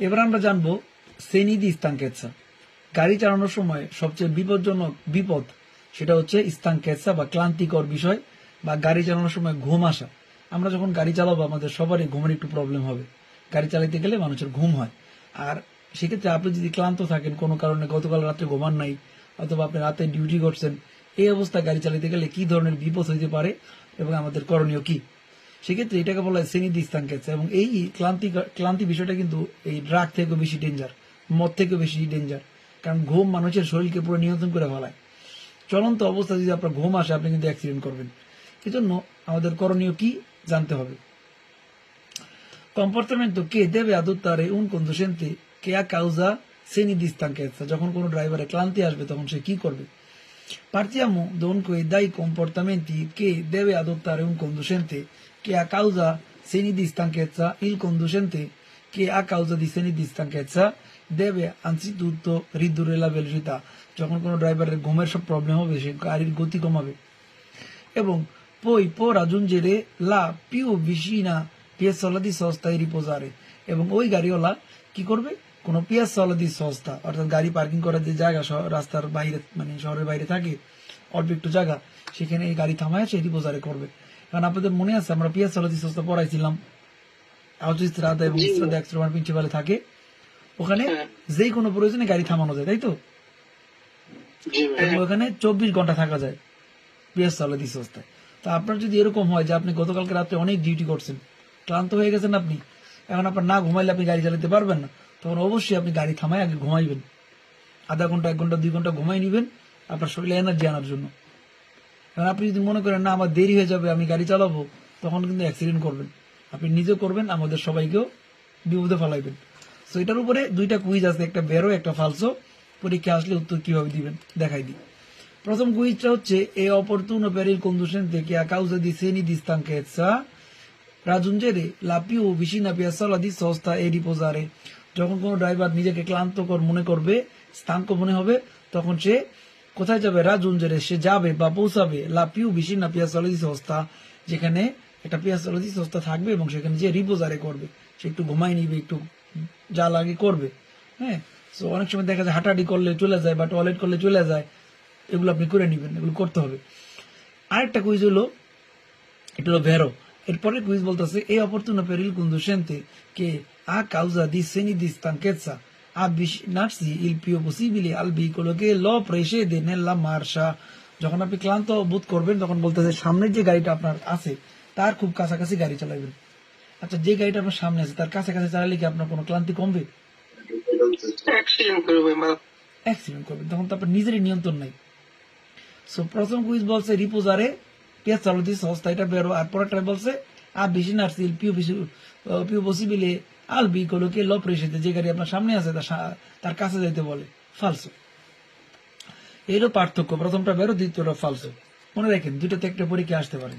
এবার আমরা জানব সেনিদি ইস্তাঙ্কেৎসা গাড়ি চালানোর সময় সবচেয়ে বিপজ্জনক বিপদ সেটা হচ্ছে ইস্তাঙ্কেৎসা বা ক্লান্তিকর বিষয় বা গাড়ি চালানোর সময় ঘুম আসা। আমরা যখন গাড়ি চালাবো, আমাদের সবারই ঘুমের একটু প্রবলেম হবে। গাড়ি চালাতে গেলে মানুষের ঘুম হয়। আর সেক্ষেত্রে আপনি যদি ক্লান্ত থাকেন, কোনো কারণে গতকাল রাত্রে ঘুমান নাই, অথবা আপনি রাতে ডিউটি করছেন, এই অবস্থায় গাড়ি চালাতে গেলে কি ধরনের বিপদ হইতে পারে এবং আমাদের করণীয় কি? সেক্ষেত্রে এটাকে বলা হয় শ্রেণি স্থানকেছে এবং এই ক্লান্তি ক্লান্তি বিষয়টা কিন্তু এই ড্রাগ থেকেও বেশি ডেঞ্জার মদ থেকেও বেশি ডেঞ্জার কারণ ঘুম মানুষের শরীরকে পুরো নিয়ন্ত্রণ করে ফেলায়। চলন্ত অবস্থা যদি আপনার ঘুম আসে, আপনি কিন্তু অ্যাক্সিডেন্ট করবেন। এজন্য আমাদের করণীয় কি জানতে হবে। che deve adottare un conducente che a causa segni di stanchezza যখন কোনো ড্রাইভারে ক্লান্তি আসবে, তখন সে কি করবে? Partiamo dunque dai comportamenti che deve adottare un conducente che a causa segni di stanchezza, il conducente che a causa di segni di stanchezza deve anzitutto ridurre la velocità যখন কোনো ড্রাইভারের ঘুমের সব প্রবলেম হবে সে গাড়ির গতি কমাবে এবং poi può raggiungere la più vicina piazzola di sosta e riposare এবং ওই গাড়িওয়ালা কি করবে কোন পিয়াসওয়ালা দি সস্তা অর্থাৎ গাড়ি পার্কিং করার যে জায়গা রাস্তার বাইরে মানে শহরের বাইরে থাকে অল্প একটু জায়গা সেখানে এই গাড়ি থামায় সে রিপোজারে করবে। কারণ আপনাদের মনে আছে আমরা পিয়াসওয়ালা দি সস্তা পড়াইছিলাম। এবং প্রিন্সিপালে থাকে। ওখানে হ্যাঁ। যেই কোনো প্রয়োজনে গাড়ি থামানো যায় তাই তো? ওখানে চব্বিশ ঘণ্টা থাকা যায় পিএস সালাদি সস্তায়। তো আপনার যদি এরকম হয় যে আপনি গতকালকে রাত্রে অনেক ডিউটি করছেন ক্লান্ত হয়ে গেছেন আপনি এখন আপনার না ঘুমাইলে আপনি গাড়ি চালাতে পারবেন না। তখন অবশ্যই আপনি গাড়ি থামায় আগে ঘুমাইবেন। আধা ঘণ্টা, এক ঘণ্টা, দুই ঘণ্টা ঘুমাই নিবেন, আপনার শরীরে এনার্জি আনার জন্য। এখন আপনি যদি মনে করেন, না, আমার দেরি হয়ে যাবে, আমি গাড়ি চালাবো, তখন কিন্তু অ্যাক্সিডেন্ট করবেন। আপনি নিজেও করবেন, আমাদের সবাইকেও বিপদে ফেলাইবেন। তো এটার উপরে দুইটা কুইজ আছে, একটা বেরো, একটা ফালসো পরীক্ষা আসলে উত্তর কীভাবে দিবেন, দেখাই দিই। প্রথম কুইজটা হচ্ছে, এ অপরতুনো il conducente che a causa di segni di stanchezza raggiungere la più vicina piazzola di sosta e riposare যখন কোনো ড্রাইভার নিজেকে ক্লান্তকর মনে করবে, স্থানক মনে হবে, তখন সে কোথায় যাবে? রাজুঞ্জেরে সে যাবে বা পৌঁছাবে। লা পিউ ভিসিনা পিয়াসলা দি সস্তা যেখানে একটা পিয়াসলা দি সস্তা থাকবে এবং সেখানে যে রিপোজারে করবে, সে একটু ঘুমাই নিবে, একটু যা লাগে করবে। হ্যাঁ? তো অনেক সময় দেখা যায় হাঁটাহাঁটি করলে চলে যায় বা টয়লেট করলে চলে যায়, এগুলো আপনি করে নেবেন, এগুলো করতে হবে। আরেকটা কুইজ হলো, এটা হলো ভেরো। এরপরে কুইজ বলতেছে এ অপরতুনো per il conducente che a causa di segni di stanchezza avvicinarsi il più possibile al veicolo che lo precede nella marcia যখন আপনি ক্লান্ত বোধ করবেন তখন বলতেছে সামনের যে গাড়িটা আপনার আছে তার খুব কাছাকাছি গাড়ি চালাবেন আচ্ছা যে গাড়িটা আপনার সামনে আছে তার কাছাকাছি চালালে কি আপনার কোনো ক্লান্তি কমবে? অ্যাক্সিডেন্ট করে ভাই মারা অ্যাক্সিডেন্ট তখন তো আপনার নিজেরই নিয়ন্ত্রণ নাই। সো প্রথম কুইজ বলছে রিপোজারে পেঁয়াজ চালু দিয়ে সস্তা এটা বেরো। আর পরেরটা বলছে আর বেশি নার্সিল, পিউ বেশি পিউ পসিবিলে আল বি কলোকে ল প্রেসিতে যে গাড়ি আপনার সামনে আছে, তার তার কাছে যাইতে বলে। ফালসু। এরও পার্থক্য, প্রথমটা বেরো, দ্বিতীয়টা ফালসু। মনে রাখেন, দুইটাতে একটা পরীক্ষা আসতে পারে।